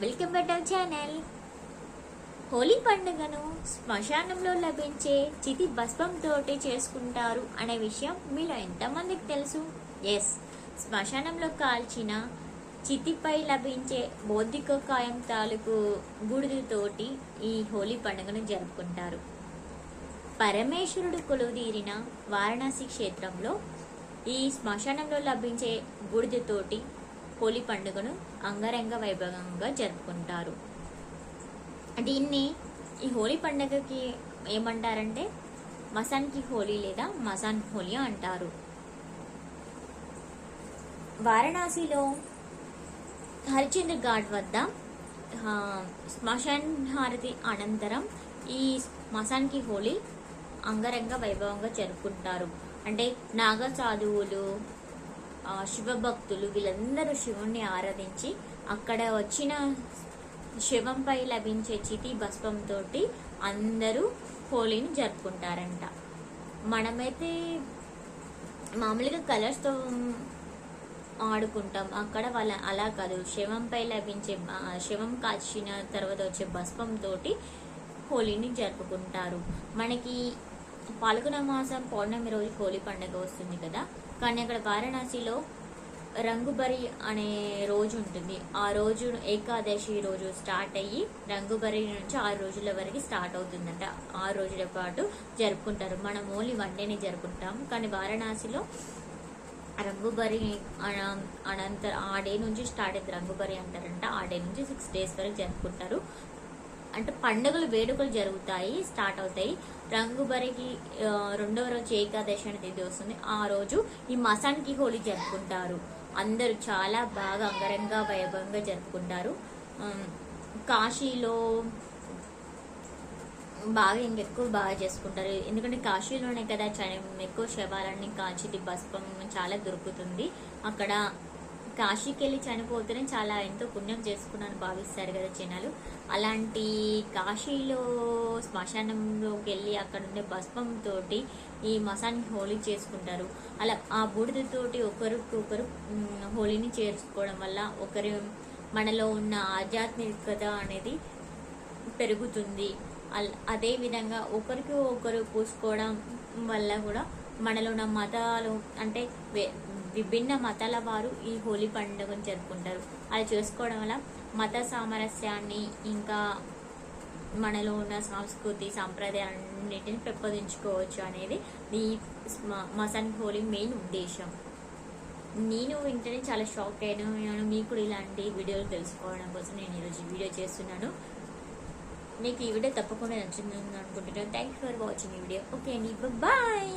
Welcome back our channel. Holi పండుగను శ్మశానంలో లభించే చితి భస్మంతోటి చేసుకుంటారు అనే విషయం మీలో ఎంతమందికి తెలుసు? ఎస్ శ్మశానంలో కాల్చిన చితిపై లభించే బౌద్ధిక కాయం తాలూకు బూడిదతోటి ఈ హోలీ పండుగను జరుపుకుంటారు. పరమేశ్వరుడు కొలువుదీరిన వారణాసి క్షేత్రంలో ఈ శ్మశానంలో లభించే బూడిదతోటి హోలీ పండుగను అంగరంగ వైభవంగా జరుపుకుంటారు. దీన్ని ఈ హోలీ పండుగకి ఏమంటారంటే మసాన్కి హోలీ లేదా మసాన్ హోలీ అంటారు. వారణాసిలో హరిచంద్ర ఘాట్ వద్ద శ్మశాన్ హారతి అనంతరం ఈ మసాన్కి హోలీ అంగరంగ వైభవంగా జరుపుకుంటారు. అంటే నాగ సాధువులు శివభక్తులు వీళ్ళందరూ శివుణ్ణి ఆరాధించి అక్కడ వచ్చిన శివంపై లభించే చితి భస్మంతో అందరూ హోలీని జరుపుకుంటారంట. మనమైతే మామూలుగా కలర్స్తో ఆడుకుంటాం. అక్కడ వాళ్ళ అలా కాదు. శవంపై లభించే శవం కాల్చిన తర్వాత వచ్చే భస్మంతో హోలీని జరుపుకుంటారు. మనకి పాల్గొన మాసం పౌర్ణమి రోజు హోలీ పండుగ వస్తుంది కదా. కానీ అక్కడ వారణాసిలో రంగుబరి అనే రోజు ఉంటుంది. ఆ రోజు ఏకాదశి రోజు స్టార్ట్ అయ్యి రంగుబరి నుంచి ఆరు రోజుల వరకు స్టార్ట్ అవుతుందంట. ఆరు రోజుల పాటు జరుపుకుంటారు. మనం ఓన్లీ వన్ డేనే జరుపుకుంటాం కానీ వారణాసిలో రంగుబరి అన- అనంతర ఆ డే నుంచి స్టార్ట్ అయింది. రంగుబరి అంటారంట. ఆ డే నుంచి సిక్స్ డేస్ వరకు జరుపుకుంటారు. అంటే పండుగలు వేడుకలు జరుగుతాయి స్టార్ట్ అవుతాయి. రంగుబరికి రెండవ రోజు ఏకాదశి అనే తేదీ వస్తుంది. ఆ రోజు ఈ మసాన్కి హోలీ జరుపుకుంటారు. అందరూ చాలా బాగా అంగరంగ వైభవంగా జరుపుకుంటారు. కాశీలో బాగా ఇంకెక్కువ బాగా చేసుకుంటారు. ఎందుకంటే కాశీలోనే కదా ఎక్కువ శవాలన్నీ కాల్చిది భస్మం చాలా దొరుకుతుంది. అక్కడ కాశీకి వెళ్ళి చనిపోతేనే చాలా ఎంతో పుణ్యం చేసుకున్నాను భావిస్తారు కదా జనాలు. అలాంటి కాశీలో శ్మశానంలోకి వెళ్ళి అక్కడ ఉండే భస్మంతో తోటి ఈ మసాన్ని హోలీ చేసుకుంటారు. అలా ఆ బూడిదతోటి ఒకరికి ఒకరు హోలీని చేసుకోవడం వల్ల ఒకరి మనలో ఉన్న ఆధ్యాత్మికత అనేది పెరుగుతుంది. అదే విధంగా ఒకరికి ఒకరు పూసుకోవడం వల్ల కూడా మనలో ఉన్న మతాలు అంటే వే- విభిన్న మతాల వారు ఈ హోలీ పండుగను జరుపుకుంటారు. అలా చేసుకోవడం వల్ల మత సామరస్యాన్ని ఇంకా మనలో ఉన్న సంస్కృతి సాంప్రదాయాలన్నిటిని పెంపొందించుకోవచ్చు అనేది ఈ మసన్ హోలీ మెయిన్ ఉద్దేశం. నేను వింటేనే చాలా షాక్ అయ్యాను. మీకు కూడా ఇలాంటి వీడియోలు తెలుసుకోవడం కోసం నేను ఈరోజు వీడియో చేస్తున్నాను. మీకు ఈ వీడియో తప్పకుండా నచ్చిందని అనుకుంటున్నాను. థ్యాంక్ యూ ఫర్ వాచింగ్ ఈ వీడియో. ఓకే అండి. బాయ్